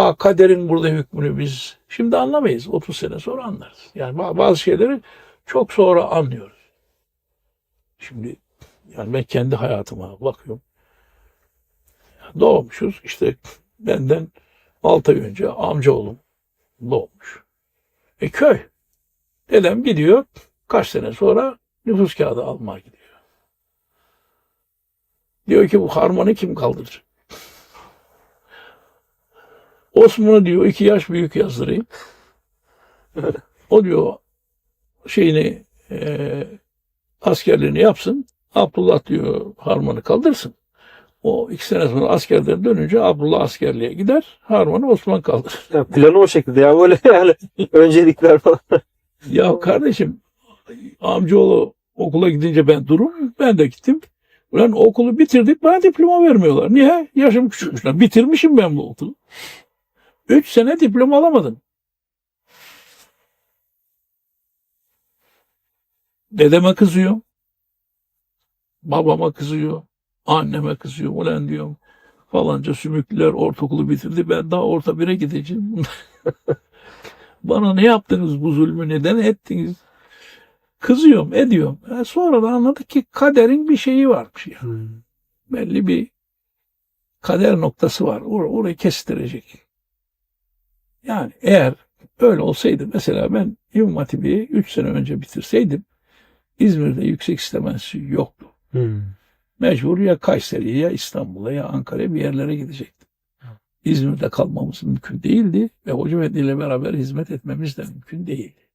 Ha, kaderin burada hükmünü biz şimdi anlamayız. 30 sene sonra anlarız. Yani ba- bazı şeyleri çok sonra anlıyoruz. Şimdi yani ben kendi hayatıma bakıyorum. Doğmuşuz işte benden 6 ay önce amcaoğlum doğmuş. E köy. Dedem gidiyor kaç sene sonra nüfus kağıdı almaya gidiyor. Diyor ki bu harmanı kim kaldıracak? Osman'ı diyor iki yaş büyük yazdırayım. O diyor şeyini e, askerliğini yapsın. Abdullah diyor harmanı kaldırsın. O iki sene sonra askerden dönünce Abdullah askerliğe gider. Harmanı Osman kaldırır. Ya planı o şekilde ya böyle yani öncelikler falan. Ya kardeşim amcaoğlu okula gidince ben durum ben de gittim. Ulan okulu bitirdik bana diploma vermiyorlar. Niye? Yaşım küçükmüş lan. Bitirmişim ben bu okulu. Üç sene diploma alamadım. Dedeme kızıyor. Babama kızıyor. Anneme kızıyor. Ulan diyorum falanca sümüklüler ortaokulu bitirdi. Ben daha orta bire gideceğim. Bana ne yaptınız bu zulmü neden ettiniz? Kızıyorum, ediyorum. E sonra da anladık ki kaderin bir şeyi varmış ya. Belli bir kader noktası var. Or orayı kestirecek. Yani eğer öyle olsaydı mesela ben İmam Hatip'i 3 sene önce bitirseydim İzmir'de yüksek istemesi yoktu. Mecbur ya Kayseri'ye ya İstanbul'a ya Ankara'ya bir yerlere gidecektim. İzmir'de kalmamız mümkün değildi ve Hoca Efendi ile beraber hizmet etmemiz de mümkün değildi.